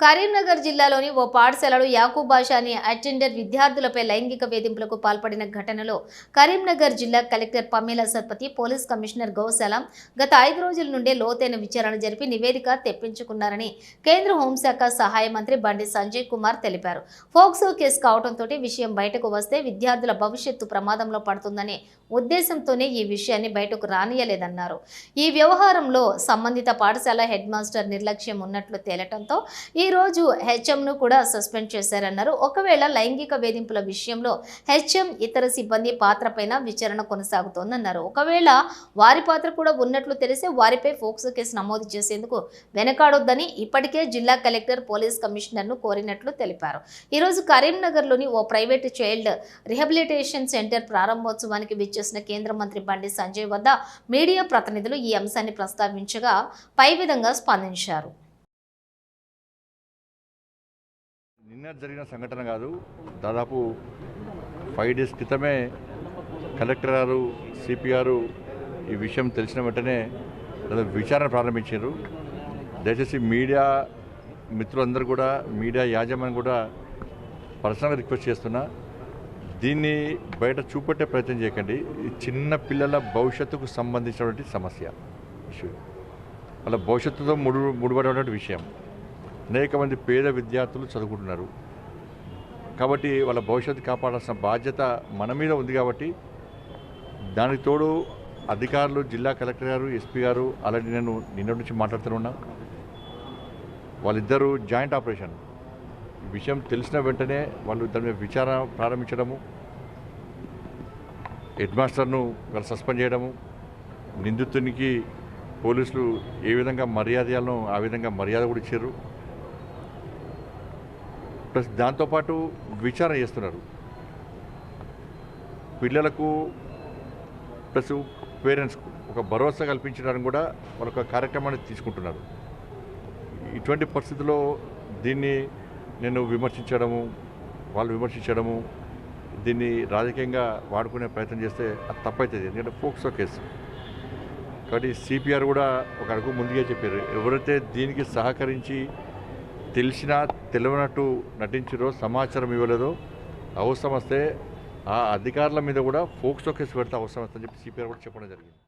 కరీంనగర్ జిల్లాలోని ఓ పాఠశాలలో యాకూబ్ బాషా అనే అటెండర్ విద్యార్థులపై లైంగిక వేధింపులకు పాల్పడిన ఘటనలో కరీంనగర్ జిల్లా collector Pamela Satpathy police commissioner Gausalam గత ఐదు రోజుల నుండే లోతైన విచారణ జరిపి నివేదిక తెప్పించుకున్నారని కేంద్ర హోంశాఖ సహాయ మంత్రి బండి సంజయ్ కుమార్ తెలిపారు. ఫోక్సో కేసు కావడంతో విషయం బయటకు వస్తే విద్యార్థుల భవిష్యత్తు ప్రమాదంలో పడుతుందనే ఉద్దేశంతోనే ఈ విషయాన్ని బయటకు రానియలేదన్నారు. ఈ వ్యవహారంలో సంబంధిత పాఠశాల హెడ్ మాస్టర్ నిర్లక్ష్యం ఉన్నట్లు తేలటంతో ఈ రోజు హెచ్ఎంను కూడా సస్పెండ్ చేశారన్నారు. ఒకవేళ లైంగిక వేధింపుల విషయంలో హెచ్ఎం ఇతర సిబ్బంది పాత్రపైన విచారణ కొనసాగుతోందన్నారు. ఒకవేళ వారి పాత్ర కూడా ఉన్నట్లు తెలిసే వారిపై ఫోక్సో కేసు నమోదు చేసేందుకు వెనకాడొద్దని ఇప్పటికే జిల్లా కలెక్టర్ పోలీస్ కమిషనర్ను కోరినట్లు తెలిపారు. ఈరోజు కరీంనగర్లోని ఓ ప్రైవేటు చైల్డ్ రిహబిలిటేషన్ సెంటర్ ప్రారంభోత్సవానికి విచ్చేసిన కేంద్ర మంత్రి బండి సంజయ్ వద్ద మీడియా ప్రతినిధులు ఈ అంశాన్ని ప్రస్తావించగా పై విధంగా స్పందించారు. నిన్న జరిగిన సంఘటన కాదు. దాదాపు ఫైవ్ డేస్ క్రితమే కలెక్టర్ గారు సిపిఆర్ ఈ విషయం తెలిసిన వెంటనే విచారణ ప్రారంభించారు. దయచేసి మీడియా మిత్రులందరూ కూడా మీడియా యాజమాన్యం కూడా పర్సనల్గా రిక్వెస్ట్ చేస్తున్నా దీన్ని బయట చూపెట్టే ప్రయత్నం చేయకండి. ఈ చిన్న పిల్లల భవిష్యత్తుకు సంబంధించినటువంటి సమస్య ఇష్యూ వాళ్ళ భవిష్యత్తుతో ముడు ముడిపడేటువంటి విషయం. అనేక మంది పేద విద్యార్థులు చదువుకుంటున్నారు. కాబట్టి వాళ్ళ భవిష్యత్తు కాపాడాల్సిన బాధ్యత మన మీద ఉంది కాబట్టి దానికి తోడు అధికారులు జిల్లా కలెక్టర్ గారు ఎస్పీ గారు అలాంటి నేను నిన్న నుంచి మాట్లాడుతున్నా వాళ్ళిద్దరూ జాయింట్ ఆపరేషన్. ఈ విషయం తెలిసిన వెంటనే వాళ్ళు దాని మీద విచారణ ప్రారంభించడము హెడ్ మాస్టర్ను వాళ్ళు సస్పెండ్ చేయడము నిందితునికి పోలీసులు ఏ విధంగా మర్యాద ఇవ్వాలనో ఆ విధంగా మర్యాద కూడా ఇచ్చారు. ప్లస్ దాంతోపాటు విచారణ చేస్తున్నారు. పిల్లలకు ప్లస్ పేరెంట్స్కు ఒక భరోసా కల్పించడానికి కూడా మరొక కార్యక్రమాన్ని తీసుకుంటున్నారు. ఇటువంటి పరిస్థితుల్లో దీన్ని నేను విమర్శించడము వాళ్ళు విమర్శించడము దీన్ని రాజకీయంగా వాడుకునే ప్రయత్నం చేస్తే అది తప్పవుతుంది ఎందుకంటే ఫోక్సో కేసు. కాబట్టి సిపిఆర్ కూడా ఒక అడుగు ముందుగా చెప్పారు. ఎవరైతే దీనికి సహకరించి తెలిసినా తెలియనట్టు నటించారో సమాచారం ఇవ్వలేదో అవసరం వస్తే ఆ అధికారుల మీద కూడా ఫోక్సో కేసు పెడితే అవసరం వస్తుందని చెప్పి సిపిఆర్ కూడా చెప్పడం జరిగింది.